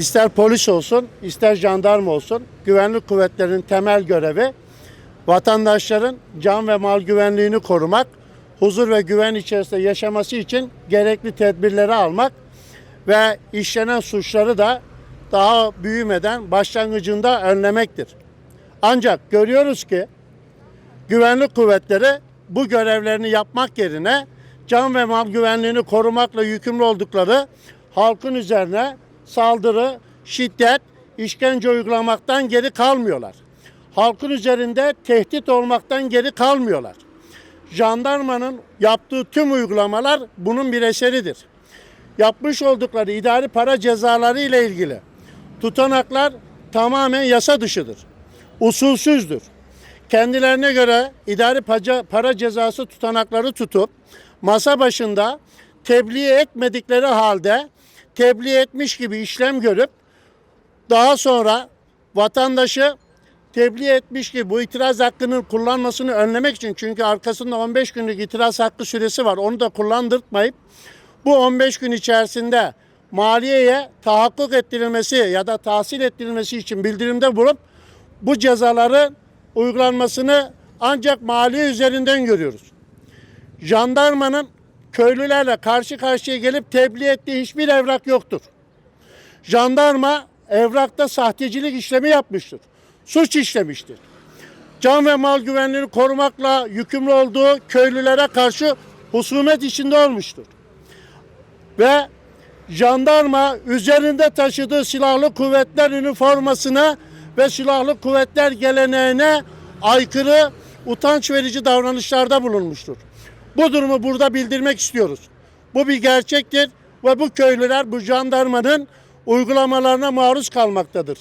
ister polis olsun, ister jandarma olsun, güvenlik kuvvetlerinin temel görevi vatandaşların can ve mal güvenliğini korumak, huzur ve güven içerisinde yaşaması için gerekli tedbirleri almak ve işlenen suçları da daha büyümeden başlangıcında önlemektir. Ancak görüyoruz ki güvenlik kuvvetleri bu görevlerini yapmak yerine can ve mal güvenliğini korumakla yükümlü oldukları halkın üzerine saldırı, şiddet, işkence uygulamaktan geri kalmıyorlar. Halkın üzerinde tehdit olmaktan geri kalmıyorlar. Jandarmanın yaptığı tüm uygulamalar bunun bir eseridir. Yapmış oldukları idari para cezaları ile ilgili tutanaklar tamamen yasa dışıdır. Usulsüzdür kendilerine göre idari para cezası tutanakları tutup masa başında tebliğ etmedikleri halde tebliğ etmiş gibi işlem görüp daha sonra vatandaşı tebliğ etmiş gibi bu itiraz hakkının kullanmasını önlemek için çünkü arkasında 15 günlük itiraz hakkı süresi var onu da kullandırtmayıp bu 15 gün içerisinde maliyeye tahakkuk ettirilmesi ya da tahsil ettirilmesi için bildirimde bulup bu cezaların uygulanmasını ancak maliye üzerinden görüyoruz. Jandarmanın köylülerle karşı karşıya gelip tebliğ ettiği hiçbir evrak yoktur. Jandarma evrakta sahtecilik işlemi yapmıştır. Suç işlemiştir. Can ve mal güvenliğini korumakla yükümlü olduğu köylülere karşı husumet içinde olmuştur. Ve jandarma üzerinde taşıdığı silahlı kuvvetler üniformasına ve silahlı kuvvetler geleneğine aykırı utanç verici davranışlarda bulunmuştur. Bu durumu burada bildirmek istiyoruz. Bu bir gerçektir ve bu köylüler bu jandarmanın uygulamalarına maruz kalmaktadır.